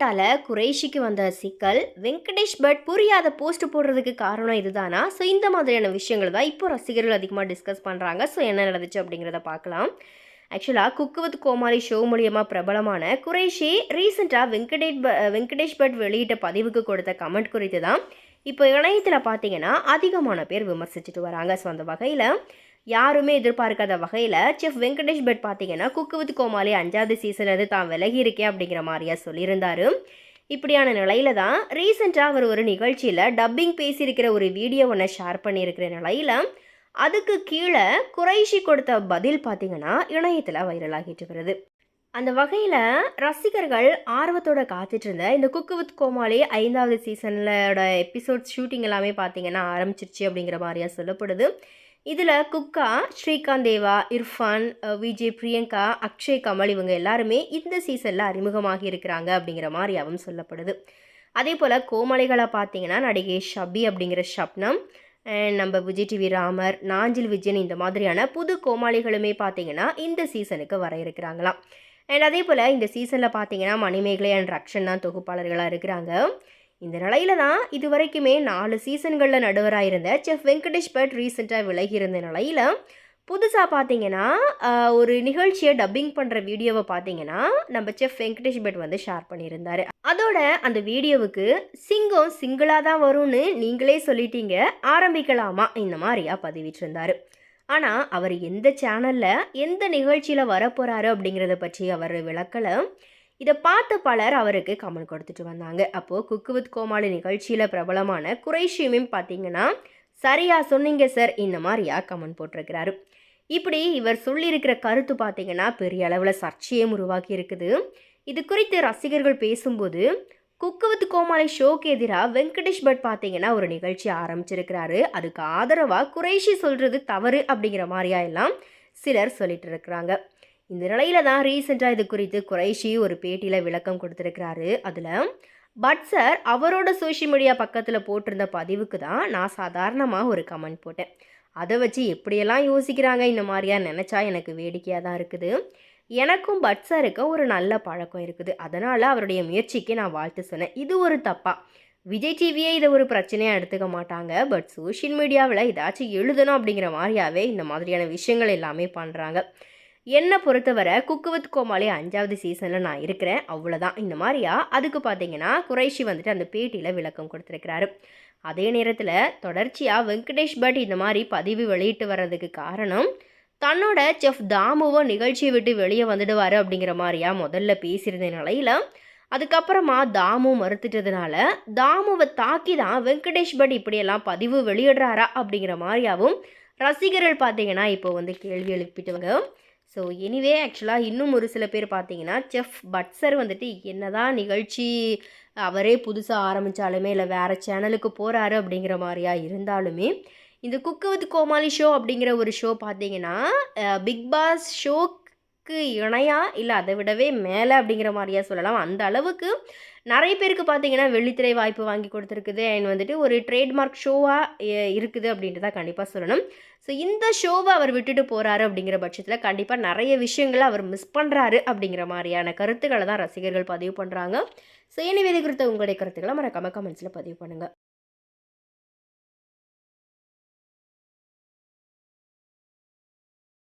கமெண்டால் குறைஷிக்கு வந்த சிக்கல். வெங்கடேஷ் பட் புரியாத போஸ்ட் போடுறதுக்கு காரணம் இதுதானா? ஸோ இந்த மாதிரியான விஷயங்கள் தான் இப்போ ரசிகர்கள் அதிகமாக டிஸ்கஸ் பண்ணுறாங்க ஸோ என்ன நடந்துச்சு அப்படிங்கிறத பார்க்கலாம். ஆக்சுவலாக குக்கு வித் கோமாளி ஷோ மூலியமாக பிரபலமான குறைஷி ரீசெண்டாக வெங்கடேஷ் ப வெங்கடேஷ் பட் வெளியிட்ட பதிவுக்கு கொடுத்த கமெண்ட் குறித்து தான் இப்போ இணையத்தில் பார்த்தீங்கன்னா அதிகமான பேர் விமர்சிச்சுட்டு வராங்க. ஸோ அந்த வகையில் யாருமே எதிர்பார்க்காத வகையில் செஃப் வெங்கடேஷ் பட் பார்த்தீங்கன்னா குக்கு வித் கோமாளி அஞ்சாவது சீசன்லேருந்து தான் விலகி இருக்கேன் அப்படிங்கிற மாதிரியா சொல்லியிருந்தாரு. இப்படியான நிலையில தான் ரீசெண்டாக அவர் ஒரு நிகழ்ச்சியில் டப்பிங் பேசியிருக்கிற ஒரு வீடியோ ஒன்று ஷேர் பண்ணியிருக்கிற நிலையில் அதுக்கு கீழே குறைஷி கொடுத்த பதில் பார்த்தீங்கன்னா இணையத்தில் வைரலாகிட்டு வருது. அந்த வகையில் ரசிகர்கள் ஆர்வத்தோட காத்துட்டு இருந்த இந்த குக்கு வித் கோமாளி ஐந்தாவது சீசனோட எபிசோட் ஷூட்டிங் எல்லாமே பார்த்தீங்கன்னா ஆரம்பிச்சிருச்சு அப்படிங்கிற மாதிரியா சொல்லப்படுது. இதில் குக்கா ஸ்ரீகாந்த் தேவா இர்ஃபான் விஜய் பிரியங்கா அக்ஷய் கமல் இவங்க எல்லாருமே இந்த சீசனில் அறிமுகமாகி இருக்கிறாங்க அப்படிங்கிற மாதிரியாவும் சொல்லப்படுது. அதே போல் கோமலைகளாக பார்த்தீங்கன்னா நடிகை ஷபி அப்படிங்கிற ஷப்னம் அண்ட் நம்ம விஜய் டிவி ராமர் நாஞ்சில் விஜயன் இந்த மாதிரியான புது கோமாளிகளுமே பார்த்தீங்கன்னா இந்த சீசனுக்கு வர இருக்கிறாங்களாம். அண்ட் அதே போல் இந்த சீசனில் பார்த்தீங்கன்னா மணிமேகலை அண்ட் ரக்ஷன் தான் தொகுப்பாளர்களாக இருக்கிறாங்க. இந்த நிலையில தான் இது வரைக்குமே நாலு சீசன்களில் நடுவராக இருந்த செஃப் வெங்கடேஷ் பட் ரீசெண்டாக விலகி இருந்த நிலையில் புதுசாக பார்த்தீங்கன்னா ஒரு நிகழ்ச்சியை டப்பிங் பண்ணுற வீடியோவை பார்த்தீங்கன்னா நம்ம செஃப் வெங்கடேஷ் பட் வந்து ஷேர் பண்ணியிருந்தாரு. அதோட அந்த வீடியோவுக்கு சிங்கம் சிங்கிளாக தான் வரும்னு நீங்களே சொல்லிட்டீங்க ஆரம்பிக்கலாமா? இந்த மாதிரியா பதிவிட்டிருந்தார். ஆனால் அவர் எந்த சேனலில் எந்த நிகழ்ச்சியில் வரப்போகிறாரு அப்படிங்கிறத பற்றி அவர் விளக்கலை. இதை பார்த்த பலர் அவருக்கு கமெண்ட் கொடுத்துட்டு வந்தாங்க. அப்போது குக்கு வித் கோமாளி நிகழ்ச்சியில் பிரபலமான குறைஷியுமே பார்த்தீங்கன்னா சரியாக சொன்னீங்க சார் இந்த மாதிரியா கமெண்ட் போட்டிருக்கிறாரு. இப்படி இவர் சொல்லியிருக்கிற கருத்து பார்த்தீங்கன்னா பெரிய அளவில் சர்ச்சையும் உருவாக்கி இருக்குது. இது குறித்து ரசிகர்கள் பேசும்போது குக்கு வித் கோமாளி ஷோக்கு எதிராக வெங்கடேஷ் பட் பார்த்தீங்கன்னா ஒரு நிகழ்ச்சி ஆரம்பிச்சிருக்கிறாரு. அதுக்கு ஆதரவாக குறைஷி சொல்கிறது தவறு அப்படிங்கிற மாதிரியா எல்லாம் சிலர் சொல்லிட்டு இருக்கிறாங்க. இந்த நிலையில தான் ரீசெண்டாக இது குறித்து குறைஷி ஒரு பேட்டியில் விளக்கம் கொடுத்துருக்கிறாரு. அதில் பட் சார் அவரோட சோஷியல் மீடியா பக்கத்தில் போட்டிருந்த பதிவுக்கு தான் நான் சாதாரணமாக ஒரு கமெண்ட் போட்டேன். அதை வச்சு எப்படியெல்லாம் யோசிக்கிறாங்க இந்த மாதிரியா நினச்சா எனக்கு வேடிக்கையாக தான் இருக்குது. எனக்கும் பட் ஒரு நல்ல பழக்கம் இருக்குது. அதனால் அவருடைய முயற்சிக்கு நான் வாழ்த்து சொன்னேன். இது ஒரு தப்பாக விஜய் டிவியே இதை ஒரு பிரச்சனையாக எடுத்துக்க மாட்டாங்க. பட் சோஷியல் மீடியாவில் ஏதாச்சும் எழுதணும் அப்படிங்கிற மாதிரியாவே இந்த மாதிரியான விஷயங்கள் எல்லாமே பண்ணுறாங்க என்னை பொறுத்தவரை குக்கு வித் கோமாளி அஞ்சாவது சீசனில் நான் இருக்கிறேன். அவ்வளோதான் இந்த மாதிரியா? அதுக்கு பார்த்தீங்கன்னா குறைஷி வந்துட்டு அந்த பேட்டியில் விளக்கம் கொடுத்துருக்கிறாரு. அதே நேரத்தில் தொடர்ச்சியாக வெங்கடேஷ் பட் இந்த மாதிரி பதிவு வெளியிட்டு வர்றதுக்கு காரணம் தன்னோட செஃப் தாமுவை நிகழ்ச்சியை விட்டு வெளியே வந்துடுவார் அப்படிங்கிற மாதிரியா முதல்ல பேசியிருந்த நிலையில். அதுக்கப்புறமா தாமு மறுத்துட்டதுனால தாமுவை தாக்கி தான் வெங்கடேஷ் பட் இப்படியெல்லாம் பதிவு வெளியிடுறாரா அப்படிங்கிற மாதிரியாவும் ரசிகர்கள் பார்த்தீங்கன்னா இப்போ வந்து கேள்வி எழுப்பிட்டுவாங்க. ஸோ எனிவே ஆக்சுவலாக இன்னும் ஒரு சில பேர் பார்த்தீங்கன்னா செஃப் பட்சர் வந்துட்டு என்னதான் நிகழ்ச்சி அவரே புதுசாக ஆரம்பித்தாலுமே இல்லை வேறு சேனலுக்கு போகிறாரு அப்படிங்கிற மாதிரியா இருந்தாலுமே இந்த குக்கு வித் கோமாளி ஷோ அப்படிங்கிற ஒரு ஷோ பார்த்தீங்கன்னா பிக் பாஸ் ஷோக்கு இணையாக இல்லை அதை விடவே மேலே அப்படிங்கிற மாதிரியா சொல்லலாம். அந்த அளவுக்கு நிறைய பேருக்கு பார்த்தீங்கன்னா வெள்ளித்திரை வாய்ப்பு வாங்கி கொடுத்துருக்குது. அண்ட் வந்துட்டு ஒரு ட்ரேட்மார்க் ஷோவாக இருக்குது அப்படின்ட்டு தான் கண்டிப்பாக சொல்லணும். ஸோ இந்த ஷோவை அவர் விட்டுட்டு போகிறாரு அப்படிங்கிற பட்சத்தில் கண்டிப்பாக நிறைய விஷயங்களை அவர் மிஸ் பண்ணுறாரு அப்படிங்கிற மாதிரியான கருத்துக்களை தான் ரசிகர்கள் பதிவு பண்ணுறாங்க ஸோ எனவே இது குறித்த உங்களுடைய கருத்துக்களை மறக்காம கமெண்ட்ஸில் பதிவு பண்ணுங்கள்